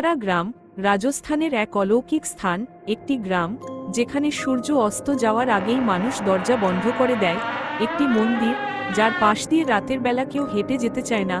কুলধারা গ্রাম রাজস্থানের এক অলৌকিক স্থান, একটি গ্রাম, যেখানে সূর্য অস্ত যাওয়ার আগেই মানুষ দরজা বন্ধ করে দেয়, একটি মন্দির, যার পাশ দিয়ে রাতের বেলা কেউ হেঁটে যেতে চায় না।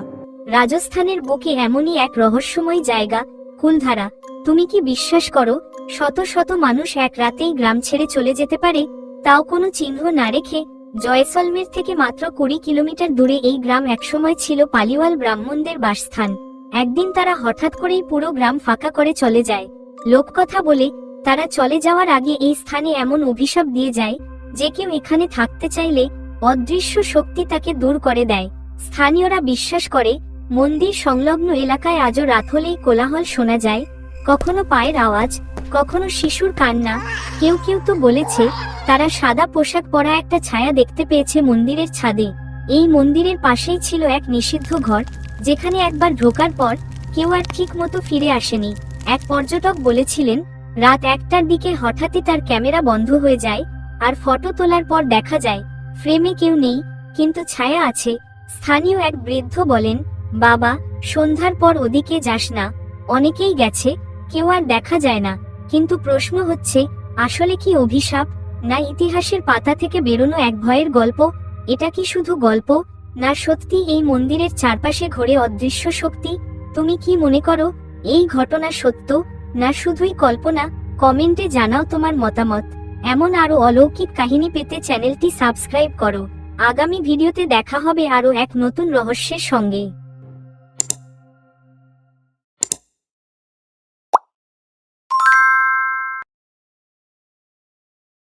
রাজস্থানের বুকে এমনই এক রহস্যময় জায়গা, কুলধারা, তুমি কি বিশ্বাস করো, শত শত মানুষ এক রাতেই গ্রাম ছেড়ে চলে যেতে পারে, তাও কোনো চিহ্ন না রেখে, জয়সলমের থেকে মাত্র কুড়ি কিলোমিটার দূরে এই গ্রাম একসময় ছিল পালিওয়াল ব্রাহ্মণদের বাসস্থান। একদিন তারা হঠাৎ করেই পুরো গ্রাম ফাঁকা করে চলে যায়। লোককথা বলে, তারা চলে যাওয়ার আগে এই স্থানে এমন অভিশাপ দিয়ে যায়, যে কেউ এখানে থাকতে চাইলে অদৃশ্য শক্তি তাকে দূর করে দেয়। স্থানীয়রা বিশ্বাস করে, মন্দির সংলগ্ন এলাকায় আজও রাত হলেই কোলাহল শোনা যায়। কখনো পায়ের আওয়াজ, কখনো শিশুর কান্না, কেউ কেউ তো বলেছে, তারা সাদা পোশাক পরা একটা ছায়া দেখতে পেয়েছে মন্দিরের ছাদে। এই মন্দিরের পাশেই ছিল এক নিষিদ্ধ ঘর যেখানে একবার ঢোকার পর কেউ আর ঠিক মতো ফিরে আসেনি। এক পর্যটক বলেছিলেন, রাত একটার দিকে হঠাৎই তার ক্যামেরা বন্ধ হয়ে যায় আর ফটো তোলার পর দেখা যায়, ফ্রেমে কেউ নেই, কিন্তু ছায়া আছে। স্থানীয় এক বৃদ্ধ বলেন, বাবা, সন্ধ্যার পর ওদিকে যাস না। অনেকেই গেছে, কেউ আর দেখা যায় না। কিন্তু প্রশ্ন হচ্ছে, আসলে কি অভিশাপ? না ইতিহাসের পাতা থেকে বেরোনো এক ভয়ের গল্প? এটা কি শুধু গল্প? না সত্যি এই মন্দিরের চারপাশে ঘোরে অদৃশ্য শক্তি? তুমি কি মনে করো, এই ঘটনা সত্য? না শুধুই কল্পনা? কমেন্টে জানাও তোমার মতামত। এমন আরও অলৌকিক কাহিনী পেতে চ্যানেলটি সাবস্ক্রাইব করো। আগামী ভিডিওতে দেখা হবে আরও এক নতুন রহস্যের সঙ্গে।